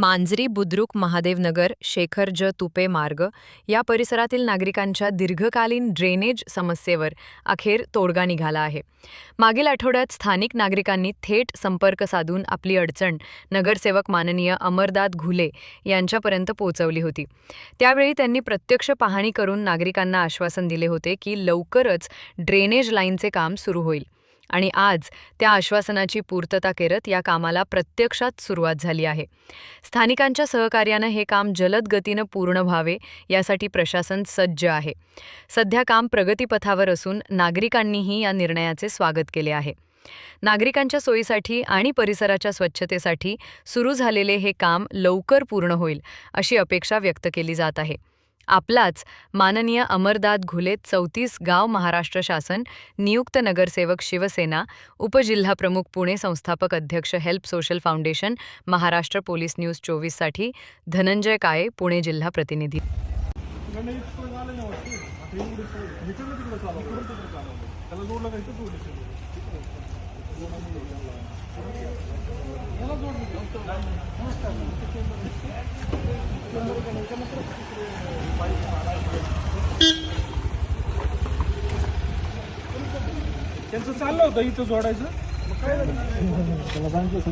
मांजरी बुद्रुक महादेवनगर शेखर ज तुपे मार्ग या परिसरातील नागरिकांच्या दीर्घकालीन ड्रेनेज समस्येवर अखेर तोडगा निघाला आहे. मागील आठवड्यात स्थानिक नागरिकांनी थेट संपर्क साधून आपली अडचण नगरसेवक माननीय अमरदाद घुले यांच्यापर्यंत पोहोचवली होती. त्यावेळी त्यांनी प्रत्यक्ष पाहणी करून नागरिकांना आश्वासन दिले होते की लवकरच ड्रेनेज लाईनचे काम सुरू होईल. आणि आज त्या आश्वासनाची पूर्तता करत या कामाला प्रत्यक्षात सुरुवात झाली आहे. स्थानिकांच्या सहकार्यानं हे काम जलद गतीनं पूर्ण व्हावे यासाठी प्रशासन सज्ज आहे. सध्या काम प्रगतीपथावर असून नागरिकांनीही या निर्णयाचे स्वागत केले आहे. नागरिकांच्या सोयीसाठी आणि परिसराच्या स्वच्छतेसाठी सुरू झालेले हे काम लवकर पूर्ण होईल अशी अपेक्षा व्यक्त केली जात आहे. आपलाच माननीय अमरदाद घुले चौतीस गाव महाराष्ट्र शासन नियुक्त नगरसेवक शिवसेना उपजिल्हाप्रमुख पुणे संस्थापक अध्यक्ष help social foundation Maharashtra police news चोवीससाठी धनंजय काळे पुणे जिल्हा प्रतिनिधी. त्यांचं चाललं होतं इथं जोडायचं मग काय झालं?